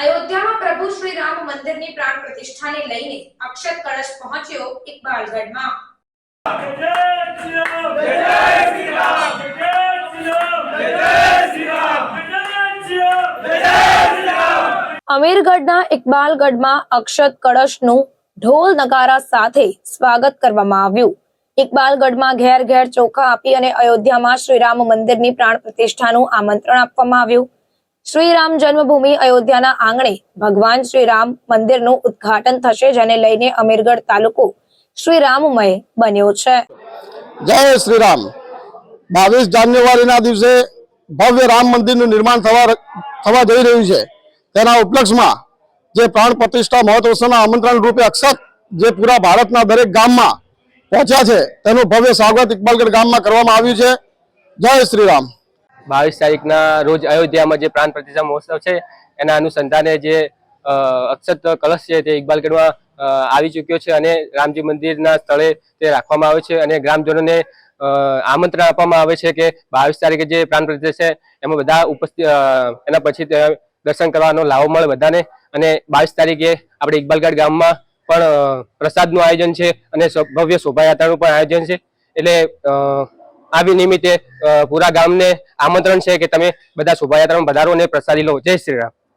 અયોધ્યામાં પ્રભુ શ્રી રામ મંદિરની પ્રાણ પ્રતિષ્ઠાને લઈને અક્ષત કળશ પહોંચ્યો ઇકબાલગઢમાં અમીરગઢના ઇકબાલગઢમાં અક્ષત કળશનું ઢોલ નગારા સાથે સ્વાગત કરવામાં આવ્યું. ઇકબાલગઢમાં ઘેર ઘેર ચોખા આપી અને અયોધ્યામાં શ્રીરામ મંદિરની પ્રાણ પ્રતિષ્ઠાનું આમંત્રણ આપવામાં આવ્યું. શ્રીરામ જન્મભૂમિ અયોધ્યાના આંગણે ભગવાન શ્રીરામ મંદિરનું ઉદ્ઘાટન થશે, જેને લઈને અમીરગઢ તાલુકો શ્રીરામમય બન્યો છે. જય શ્રી રામ બાવીસ જાન્યુઆરીના દિવસે ભવ્ય રામ મંદિરનું નિર્માણ થવા થવા જઈ રહ્યું છે. તેના ઉપલક્ષમાં જે પ્રાણ પ્રતિષ્ઠા મહોત્સવના આમંત્રણ રૂપે અક્ષત જે પૂરા ભારતના દરેક ગામમાં પહોંચ્યા છે, તેનું ભવ્ય સ્વાગત ઇકબાલગઢ ગામમાં કરવામાં આવ્યું છે. જય શ્રી રામ બાવીસ તારીખના રોજ અયોધ્યામાં જે પ્રાણ પ્રતિષ્ઠા મહોત્સવ છે, એના અનુસંધાને જે અક્ષત કલશ છે તે ઇકબાલગઢમાં આવી ચૂક્યો છે અને રામજી મંદિરના સ્થળે તે રાખવામાં આવે છે અને ગ્રામજનોને આમંત્રણ આપવામાં આવે છે કે બાવીસ તારીખે જે પ્રાણ પ્રતિષ્ઠા છે, એમાં બધા ઉપસ્થિત એના પછી દર્શન કરવાનો લાવો મળે બધાને અને બાવીસ તારીખે આપણે ઇકબાલગઢ ગામમાં પણ પ્રસાદનું આયોજન છે અને ભવ્ય શોભાયાત્રાનું પણ આયોજન છે. એટલે અ, આવી નિમિત્તે પૂરા ગામને આમંત્રણ છે કે તમે બધા શોભાયાત્રામાં પધારો અને પ્રસાદી લો. જય શ્રી રામ.